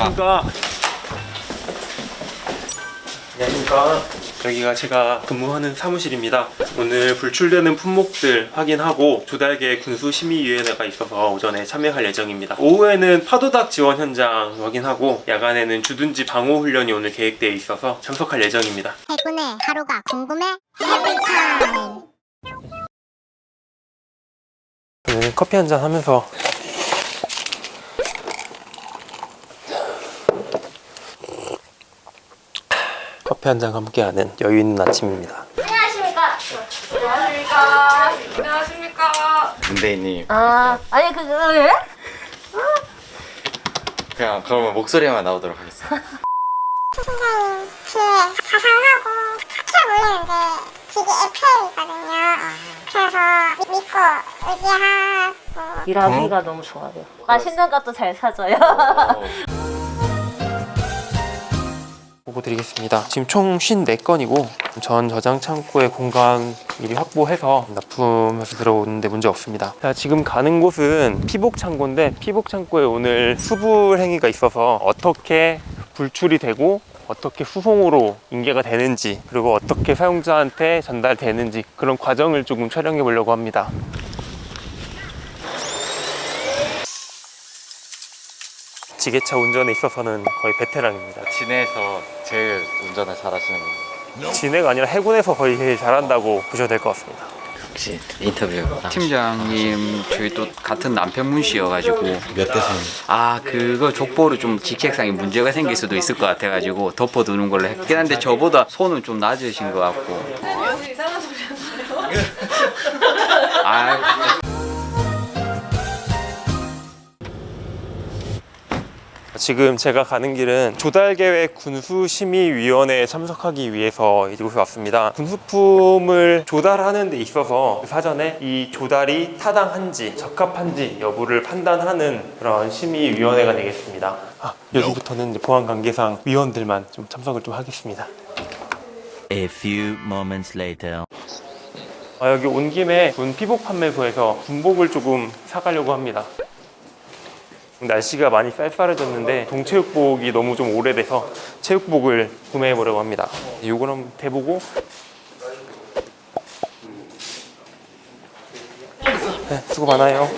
안녕하십니까. 안녕하십니까. 여기가 제가 근무하는 사무실입니다. 오늘 불출되는 품목들 확인하고 조달계 군수심의위원회가 있어서 오전에 참여할 예정입니다. 오후에는 파도닥 지원 현장 확인하고 야간에는 주둔지 방호 훈련이 오늘 계획되어 있어서 참석할 예정입니다. 해군의 하루가 궁금해? 해피타임 오늘 커피 한잔 하면서 커피 한잔 함께하는 여유 있는 아침입니다. 안녕하십니까 안녕하십니까. 안녕하십니까. 문대인님 아 아니 그거 왜? 그냥 그러면 목소리만 나오도록 하겠습니다 선생님 뒤에 가상하고 탁해 보이는데 그게 FM이거든요 그래서 미- 믿고 의지하고 일하기가 너무 좋아요. 맛있는 것도 잘 사줘요. 드리겠습니다. 지금 총 54건이고 전 저장 창고의 공간 미리 확보해서 납품해서 들어오는데 문제 없습니다. 자, 지금 가는 곳은 피복 창고인데 피복 창고에 오늘 수불 행위가 있어서 어떻게 불출이 되고 어떻게 수송으로 인계가 되는지 그리고 어떻게 사용자한테 전달되는지 그런 과정을 조금 촬영해 보려고 합니다. 지게차 운전에 있어서는 거의 베테랑입니다. 진해에서 제일 운전을 잘하시는 분 진해가 아니라 해군에서 거의 제일 잘한다고 보셔도 될 것 같습니다. 혹시 인터뷰 팀장님 저희 또 같은 남편분 씨여가지고 몇 대선 아 그거 족보로 좀 직책상에 문제가 생길 수도 있을 것 같아가지고 덮어두는 걸로 했긴 한데 저보다 손은 좀 낮으신 것 같고 여기 이상한 소리 하시네요. 아 지금 제가 가는 길은 조달계획 군수심의위원회에 참석하기 위해서 이곳에 왔습니다. 군수품을 조달하는 데 있어서 사전에 이 조달이 타당한지 적합한지 여부를 판단하는 그런 심의위원회가 되겠습니다. 아, 여기부터는 이제 보안 관계상 위원들만 좀 참석을 좀 하겠습니다. A few moments later. 아, 여기 온 김에 군 피복 판매소에서 군복을 조금 사가려고 합니다. 날씨가 많이 쌀쌀해졌는데 동체육복이 너무 좀 오래돼서 체육복을 구매해 보려고 합니다. 요걸 한번 대보고 네, 수고 많아요.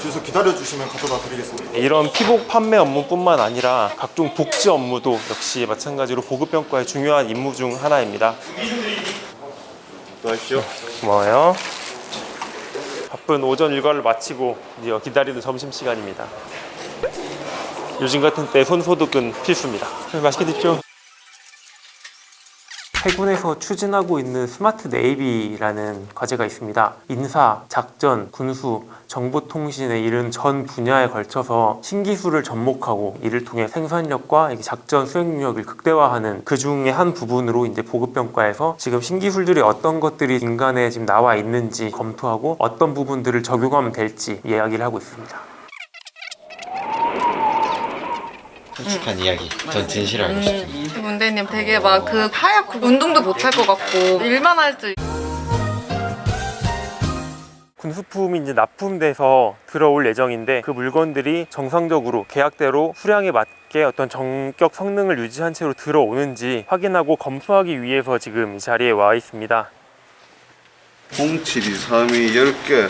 뒤에서 기다려주시면 가져다 드리겠습니다. 이런 피복 판매 업무뿐만 아니라 각종 복지 업무도 역시 마찬가지로 보급평가의 중요한 임무 중 하나입니다. 수고하십시오. 고마워요. 바쁜 오전 일과를 마치고 이제 기다리는 점심 시간입니다. 요즘 같은 때 손 소독은 필수입니다. 네, 맛있게 드십시오. 해군에서 추진하고 있는 스마트 네이비라는 과제가 있습니다. 인사, 작전, 군수, 정보통신의 이런 전 분야에 걸쳐서 신기술을 접목하고 이를 통해 생산력과 작전 수행력을 극대화하는 그 중에 한 부분으로 이제 보급평가에서 지금 신기술들이 어떤 것들이 인간에 지금 나와 있는지 검토하고 어떤 부분들을 적용하면 될지 이야기를 하고 있습니다. 솔직한 이야기 전 진실을 알고 싶습니다 문대님 되게 막 그 하얗고 운동도 못 할 것 같고 일만 할 줄. 군수품이 이제 납품돼서 들어올 예정인데 그 물건들이 정상적으로 계약대로 수량에 맞게 어떤 정격 성능을 유지한 채로 들어오는지 확인하고 검수하기 위해서 지금 이 자리에 와 있습니다. 0723이 10개.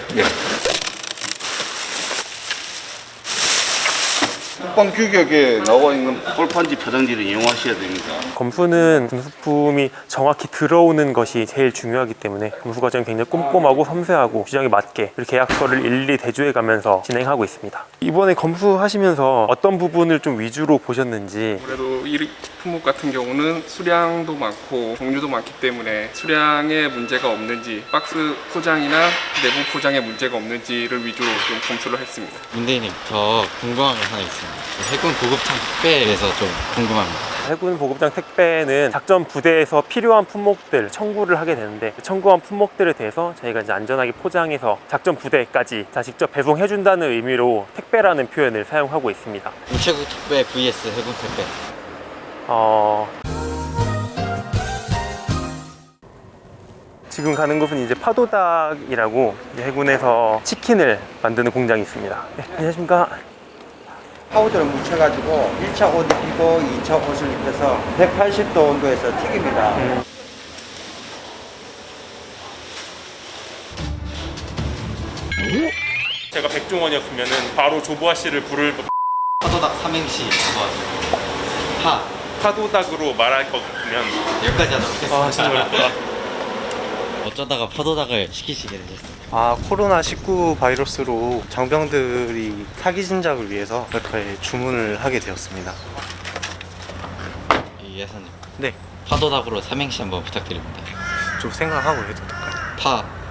국방 규격에 나와 있는 폴판지 포장지를 이용하셔야 됩니다. 검수는 군수품이 정확히 들어오는 것이 제일 중요하기 때문에 검수 과정이 굉장히 꼼꼼하고 섬세하고 규정에 맞게 그리고 계약서를 일일이 대조해 가면서 진행하고 있습니다. 이번에 검수하시면서 어떤 부분을 좀 위주로 보셨는지 그래도 이 품목 같은 경우는 수량도 많고 종류도 많기 때문에 수량에 문제가 없는지 박스 포장이나 내부 포장에 문제가 없는지를 위주로 좀 검수를 했습니다. 문대인님 저 궁금한 게 하나 있습니다 해군 보급창 대해서 좀 궁금합니다 해군 보급장 택배는 작전 부대에서 필요한 품목들 청구를 하게 되는데 그 청구한 품목들에 대해서 저희가 이제 안전하게 포장해서 작전 부대까지 다 직접 배송해 준다는 의미로 택배라는 표현을 사용하고 있습니다. 우체국 특배 vs 해군 특배 어... 지금 가는 곳은 이제 파도닭이라고 이제 해군에서 치킨을 만드는 공장이 있습니다. 네, 안녕하십니까. 파우더를 묻혀가지고 1차 옷 입히고 2차 옷을 입혀서 180도 온도에서 튀깁니다. 제가 백종원이었으면 바로 조보아 씨를 부를 파도닭 삼행시 도와주고 파 파도닭으로 말할 거면 여기까지 하도록 하겠습니다. 아 어쩌다가 파도닭을 시키시게 되셨어요? 아 코로나19 바이러스로 장병들이 사기 진작을 위해서 이렇게 주문을 하게 되었습니다. 이 예사님. 네. 파도닭으로 삼행시 한번 부탁드립니다. 좀 생각하고 해도 될까요? 파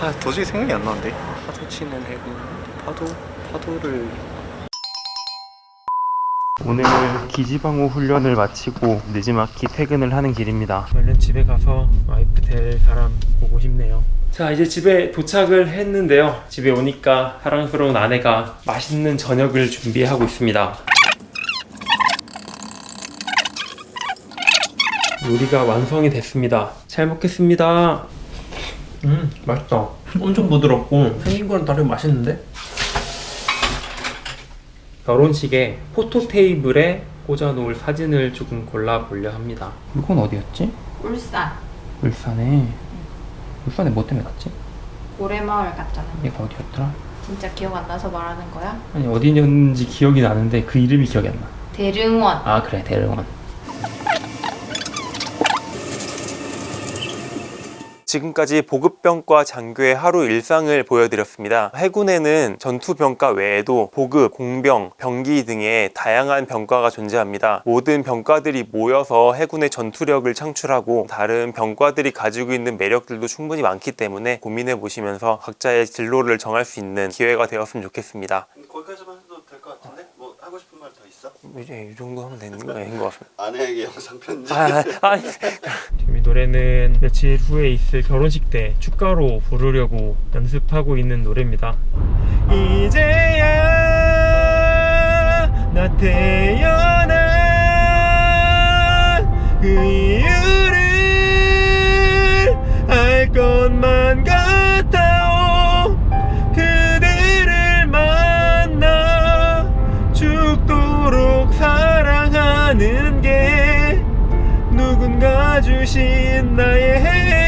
아 도저히 생각이 안 나는데 파도 치는 해군 파도 파도를 오늘 기지방호 훈련을 마치고 늦지막히 퇴근을 하는 길입니다. 얼른 집에 가서 와이프 될 사람 보고 싶네요. 자 이제 집에 도착을 했는데요. 집에 오니까 사랑스러운 아내가 맛있는 저녁을 준비하고 있습니다. 요리가 완성이 됐습니다. 잘 먹겠습니다. 음 맛있다. 엄청 부드럽고 생긴 거랑 다르게 맛있는데? 결혼식에 포토 테이블에 꽂아놓을 사진을 조금 골라보려 합니다. 이건 어디였지? 울산 울산에. 울산에 뭐 때문에 갔지? 고래마을 갔잖아. 얘가 어디였더라? 진짜 기억 안 나서 말하는 거야? 아니 어디였는지 기억이 나는데 그 이름이 기억이 안 나. 대릉원. 아 그래 대릉원. 지금까지 보급병과 장교의 하루 일상을 보여드렸습니다. 해군에는 전투병과 외에도 보급, 공병, 병기 등의 다양한 병과가 존재합니다. 모든 병과들이 모여서 해군의 전투력을 창출하고 다른 병과들이 가지고 있는 매력들도 충분히 많기 때문에 고민해 보시면서 각자의 진로를 정할 수 있는 기회가 되었으면 좋겠습니다. 거기까지만 해도 될 것 같은데? 뭐 하고 싶은 말 더 있어? 이제 이 정도 하면 되는 거인 것 같습니다. 아내에게 영상 편지. 아, 아, 이 노래는 며칠 후에 있을 결혼식 때 축가로 부르려고 연습하고 있는 노래입니다. 이제야 나태 주신 나의